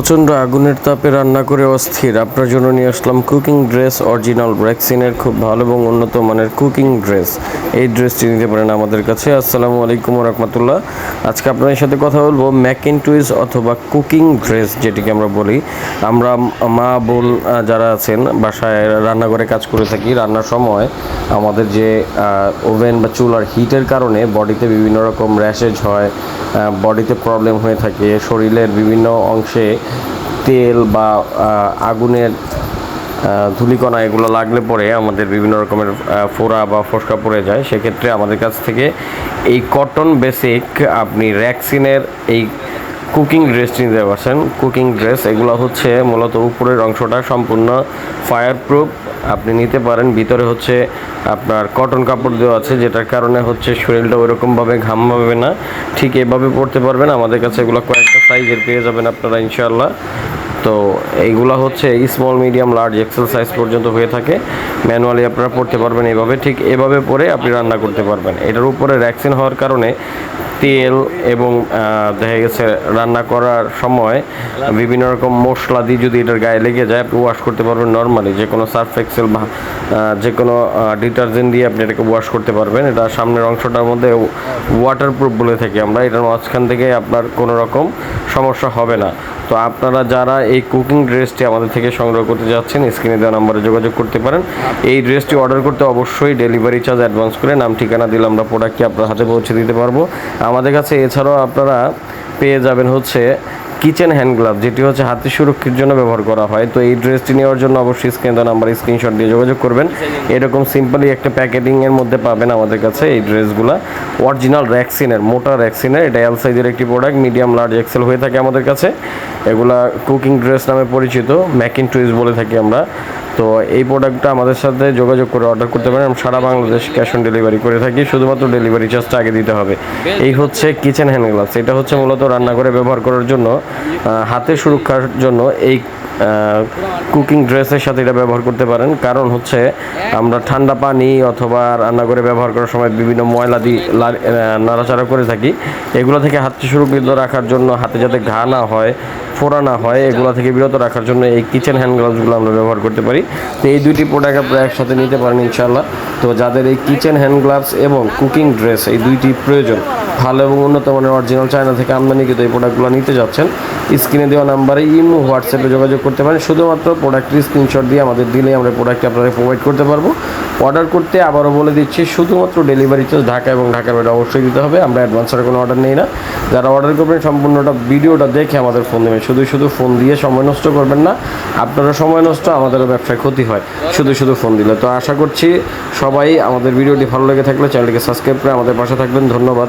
প্রচণ্ড আগুনের তাপে রান্না করে অস্থির। আপনার জন্য নিয়ে আসলাম কুকিং ড্রেস, অরিজিনাল ব্র্যাক্সিনের খুব ভালো এবং উন্নত মানের কুকিং ড্রেস। এই ড্রেসটি নিতে পারেন আমাদের কাছে। আসসালামু আলাইকুম রহমতুল্লাহ। আজকে আপনাদের সাথে কথা বলব ম্যাকিন টুইজ অথবা কুকিং ড্রেস, যেটিকে আমরা বলি। আমরা মা, বোন যারা আছেন, বাসায় রান্নাঘরে কাজ করে থাকি, রান্নার সময় আমাদের যে ওভেন বা চুলার হিটের কারণে বডিতে বিভিন্ন রকম র্যাশেজ হয় বডিতে প্রবলেম হয়ে থাকে, শরীরের বিভিন্ন অংশে তেল বা আগুনের ধুলিকণা এগুলো লাগলে পরে আমাদের বিভিন্ন রকমের ফোড়া বা ফসকা পড়ে যায়। সেক্ষেত্রে আমাদের কাছ থেকে এই কটন বেসিক আপনি র্যাক্সিনের এই কুকিং ড্রেস নিতে পারছেন। কুকিং ড্রেস এগুলো হচ্ছে মূলত উপরের অংশটা সম্পূর্ণ ফায়ার প্রুফ আপনি নিতে পারেন। ভিতরে হচ্ছে আপনার কটন কাপড় দেওয়া আছে, যেটার কারণে হচ্ছে শরীরটা ওইরকমভাবে ঘাম হবে না। ঠিক এভাবে পড়তে পারবেন। আমাদের কাছে এগুলো কয়েকটা সাইজের পেয়ে যাবেন আপনারা, ইনশাআল্লাহ। তো এইগুলো হচ্ছে small medium large XL size পর্যন্ত হয়ে থাকে। ম্যানুয়ালি আপনারা পড়তে পারবেন এভাবে। ঠিক এভাবে পরে আপনি রান্না করতে পারবেন। এটার উপরে ভ্যাকসিন হওয়ার কারণে তেল এবং দেখা গেছে রান্না করার সময় বিভিন্ন রকম মশলা দিয়ে যদি এটার গায়ে লেগে যায়, আপনি ওয়াশ করতে পারবেন নর্মালি যে কোনো সার্ফ এক্সেল বা যে কোনো ডিটারজেন্ট দিয়ে আপনি এটাকে ওয়াশ করতে পারবেন। এটা সামনের অংশটার মধ্যে ওয়াটার প্রুফ বলে থাকি আমরা, এটার মাঝখান থেকে আপনার কোনো রকম সমস্যা হবে না। তো আপনারা যারা এই কুকিং ড্রেসটি আমাদের থেকে সংগ্রহ করতে যাচ্ছেন স্ক্রিনে দেওয়া নাম্বারে যোগাযোগ করতে পারেন। এই ড্রেসটি অর্ডার করতে অবশ্যই ডেলিভারি চার্জ অ্যাডভান্স করে নাম, ঠিকানা দিলে আমরা প্রোডাক্টটি আপনার হাতে পৌঁছে দিতে পারব। আমাদের কাছে এছাড়াও আপনারা পেয়ে যাবেন হচ্ছে কিচেন হ্যান্ড গ্লাভ যেটি হচ্ছে হাতের সুরক্ষার জন্য ব্যবহার করা হয়। তো এই ড্রেসটি নেওয়ার জন্য অবশ্যই স্ক্রিন দেওয়া নাম্বার স্ক্রিনশট দিয়ে যোগাযোগ করবেন। এরকম সিম্পলি একটা প্যাকেটিং এর মধ্যে পাবেন আমাদের কাছে এই ড্রেসগুলো। অরিজিনাল র্যাক্সিনের মোটা র্যাক্সিনের এটা এল সাইজের একটি প্রোডাক্ট মিডিয়াম লার্জ এক্সেল হয়ে থাকে আমাদের কাছে। এগুলা কুকিং ড্রেস নামে পরিচিত ম্যাকিন টুইস বলে থাকি আমরা। তো এই প্রোডাক্টটা আমাদের সাথে যোগাযোগ করে অর্ডার করতে পারেন। আমরা সারা বাংলাদেশ ক্যাশ অন ডেলিভারি করে থাকি। শুধুমাত্র ডেলিভারি চার্জটা আগে দিতে হবে। এই হচ্ছে কিচেন হ্যান্ড গ্লাভস এটা হচ্ছে মূলত রান্নাঘরে ব্যবহার করার জন্য হাতে সুরক্ষার জন্য এই কুকিং ড্রেসের সাথে এটা ব্যবহার করতে পারেন। কারণ হচ্ছে আমরা ঠান্ডা পানি অথবা রান্নাঘরে ব্যবহার করার সময় বিভিন্ন ময়লা দিয়ে নাড়াচাড়া করে থাকি। এগুলো থেকে হাতকে সুরক্ষিত রাখার জন্য হাতে যাতে ঘা না হয় ফোড়া না হয় এগুলো থেকে বিরত রাখার জন্য এই কিচেন হ্যান্ড গ্লাভসগুলো আমরা ব্যবহার করতে পারি। তো এই দুইটি প্রোডাক্ট আপনারা একসাথে নিতে পারেন ইনশাল্লাহ তো যাদের এই কিচেন হ্যান্ড গ্লাভস এবং কুকিং ড্রেস এই দুইটি প্রয়োজন ভালো এবং উন্নত মানের অরিজিনাল চায়না থেকে আমদানিকৃত এই প্রোডাক্টগুলো নিতে যাচ্ছেন। স্ক্রিনে দেওয়া নাম্বারে ইমো হোয়াটসঅ্যাপে যোগাযোগ করতে পারেন। শুধুমাত্র প্রোডাক্টের স্ক্রিনশট দিয়ে আমাদের দিলেই আমরা প্রোডাক্টটি আপনাদের প্রোভাইড করতে পারব। অর্ডার করতে আবারও বলে দিচ্ছি, শুধুমাত্র ডেলিভারি চার্জ ঢাকা এবং ঢাকার বাইরে অবশ্যই দিতে হবে। আমরা অ্যাডভান্সের কোনো অর্ডার নেই না। যারা অর্ডার করবেন, সম্পূর্ণটা ভিডিওটা দেখে আমাদের ফোন দেবেন শুধু শুধু ফোন দিয়ে সময় নষ্ট করবেন না, আপনারও সময় নষ্ট, আমাদেরও ব্যবসায় ক্ষতি হয়। শুধু শুধু ফোন দিলে। তো আশা করছি সবাই আমাদের ভিডিওটি ভালো লেগে থাকলে চ্যানেলটিকে সাবস্ক্রাইব করে আমাদের পাশে থাকবেন। ধন্যবাদ